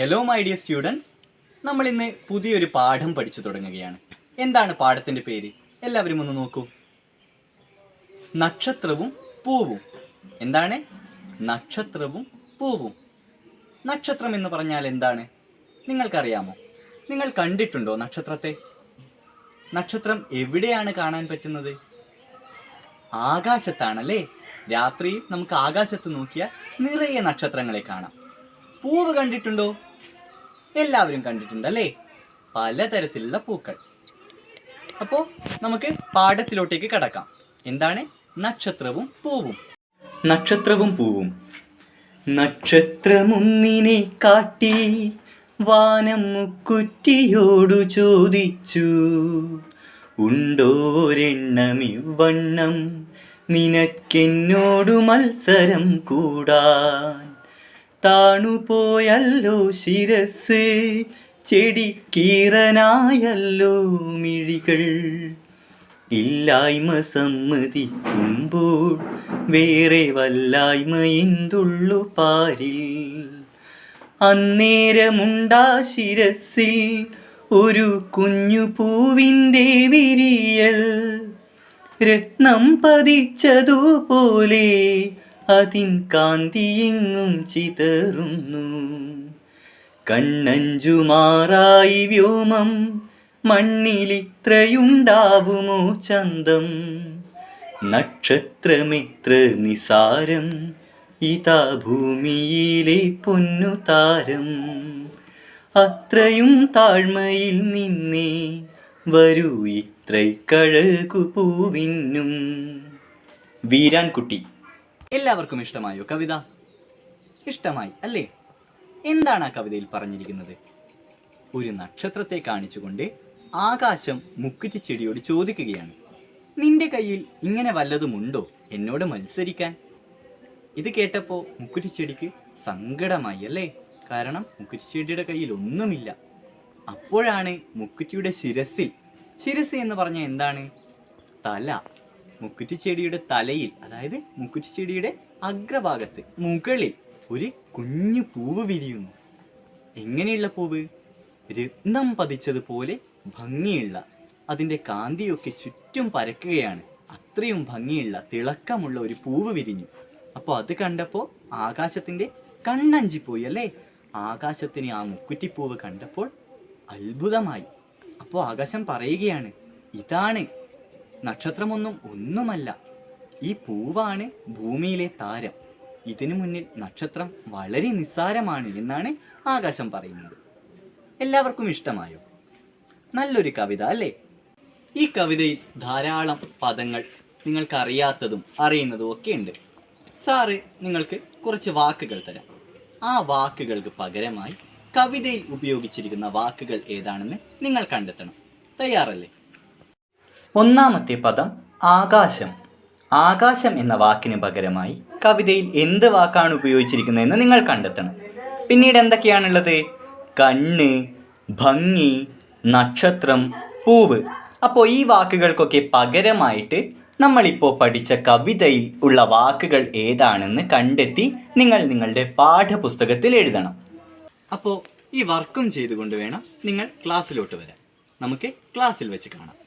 Hello my dear students നമ്മൾ ഇന്ന് പുതിയൊരു പാഠം പഠിച്ചു തുടങ്ങുകയാണ്. എന്താണ് പാഠത്തിന്റെ പേര്? എല്ലാവരും ഒന്ന് നോക്കൂ. നക്ഷത്രവും പൂവും. എന്താണ്? നക്ഷത്രവും പൂവും. നക്ഷത്രം എന്ന് പറഞ്ഞാൽ എന്താണ്? നിങ്ങൾക്കറിയാമോ? നിങ്ങൾ കണ്ടിട്ടുണ്ടോ നക്ഷത്രത്തെ? നക്ഷത്രം എവിടെയാണ് കാണാൻ പറ്റുന്നത്? ആകാശത്താണല്ലേ? രാത്രി നമുക്ക് ആകാശത്ത് നോക്കിയാൽ നിറയെ നക്ഷത്രങ്ങളെ കാണാം. പൂവ് കണ്ടിട്ടുണ്ടോ? എല്ലാവരും കണ്ടിട്ടുണ്ട് അല്ലേ പലതരത്തിലുള്ള പൂക്കൾ. അപ്പോൾ നമുക്ക് പാഠത്തിലോട്ടേക്ക് കടക്കാം. എന്താണ്? നക്ഷത്രവും പൂവും. നക്ഷത്രവും പൂവും. നക്ഷത്രമൊന്നിനെ കാട്ടി വാനം മുക്കുറ്റിയോടു ചോദിച്ചു. ഉണ്ടോരെണ്ണമിവണ്ണം നിനക്കെന്നോടു മത്സരം കൂടാൻ താണുപോയല്ലോ ശിരസ് ചെടിക്കീറനായല്ലോ മിഴികൾ. ഇല്ലായ്മ സമ്മതിക്കുമ്പോൾ വേറെ വല്ലായ്മ എന്തുള്ളു പാരിൽ. അന്നേരമുണ്ടാ ശിരസിൽ ഒരു കുഞ്ഞു പൂവിന്റെ വിരിയൽ. രത്നം പതിച്ചതുപോലെ അതിൻ കാന്തിയെങ്ങും ചിതറുന്നു. കണ്ണഞ്ചുമാറായി വ്യോമം മണ്ണിലിത്രയുണ്ടാവുമോ ചന്തം? നക്ഷത്രമിത്ര നിസാരം ഇതാ ഭൂമിയിലെ പൊന്നു താരം. അത്രയും താഴ്മയിൽ നിന്നേ വരൂ ഇത്രയ്ക്കഴകു പൂവിനും വീരാൻകുട്ടി എല്ലാവർക്കും ഇഷ്ടമായോ കവിത? ഇഷ്ടമായി അല്ലേ? എന്താണ് ആ കവിതയിൽ പറഞ്ഞിരിക്കുന്നത്? ഒരു നക്ഷത്രത്തെ കാണിച്ചുകൊണ്ട് ആകാശം മുക്കുറ്റി ചെടിയോട് ചോദിക്കുകയാണ്. നിന്റെ കയ്യിൽ ഇങ്ങനെ വല്ലതുമുണ്ടോ എന്നോട് മത്സരിക്കാൻ? ഇത് കേട്ടപ്പോൾ മുക്കുറ്റി ചെടിക്ക് സങ്കടമായി അല്ലേ? കാരണം മുക്കുറ്റി ചെടിയുടെ കയ്യിൽ ഒന്നുമില്ല. അപ്പോഴാണ് മുക്കുറ്റിയുടെ ശിരസിൽ ശിരസ് എന്ന് പറഞ്ഞാൽ എന്താണ്? തല. മുക്കുറ്റി ചെടിയുടെ തലയിൽ അതായത് മുക്കുറ്റി ചെടിയുടെ അഗ്രഭാഗത്ത് മുകളിൽ ഒരു കുഞ്ഞു പൂവ് വിരിയുന്നു. എങ്ങനെയുള്ള പൂവ്? രത്നം പതിച്ചതുപോലെ ഭംഗിയുള്ള അതിന്റെ കാന്തിയൊക്കെ ചുറ്റും പരക്കുകയാണ്. അത്രയും ഭംഗിയുള്ള തിളക്കമുള്ള ഒരു പൂവ് വിരിഞ്ഞു. അപ്പോൾ അത് കണ്ടപ്പോൾ ആകാശത്തിന്റെ കണ്ണഞ്ചിപ്പോയി അല്ലേ? ആകാശത്തിന് ആ മുക്കുറ്റിപ്പൂവ് കണ്ടപ്പോൾ അത്ഭുതമായി. അപ്പോൾ ആകാശം പറയുകയാണ് ഇതാണ് നക്ഷത്രമൊന്നും ഒന്നുമല്ല. ഈ പൂവാണ് ഭൂമിയിലെ താരം. ഇതിനു മുന്നിൽ നക്ഷത്രം വളരെ നിസ്സാരമാണ് എന്നാണ് ആകാശം പറയുന്നത്. എല്ലാവർക്കും ഇഷ്ടമായോ? നല്ലൊരു കവിത അല്ലേ? ഈ കവിതയിൽ ധാരാളം പദങ്ങൾ നിങ്ങൾക്ക് അറിയാത്തതും അറിയുന്നതും ഒക്കെ ഉണ്ട്. സാറ് നിങ്ങൾക്ക് കുറച്ച് വാക്കുകൾ തരാം. ആ വാക്കുകൾക്ക് പകരമായി കവിതയിൽ ഉപയോഗിച്ചിരിക്കുന്ന വാക്കുകൾ ഏതാണെന്ന് നിങ്ങൾ കണ്ടെത്തണം. തയ്യാറല്ലേ? ഒന്നാമത്തെ പദം ആകാശം. ആകാശം എന്ന വാക്കിന് പകരമായി കവിതയിൽ എന്ത് വാക്കാണ് ഉപയോഗിച്ചിരിക്കുന്നതെന്ന് നിങ്ങൾ കണ്ടെത്തണം. പിന്നീട് എന്തൊക്കെയാണുള്ളത്? കണ്ണ് ഭംഗി നക്ഷത്രം പൂവ്. അപ്പോൾ ഈ വാക്കുകൾക്കൊക്കെ പകരമായിട്ട് നമ്മളിപ്പോൾ പഠിച്ച കവിതയിൽ ഉള്ള വാക്കുകൾ ഏതാണെന്ന് കണ്ടെത്തി നിങ്ങൾ നിങ്ങളുടെ പാഠപുസ്തകത്തിൽ എഴുതണം. അപ്പോൾ ഈ വർക്കും ചെയ്തുകൊണ്ട് വേണം നിങ്ങൾ ക്ലാസ്സിലോട്ട് വരാൻ. നമുക്ക് ക്ലാസ്സിൽ വെച്ച് കാണാം.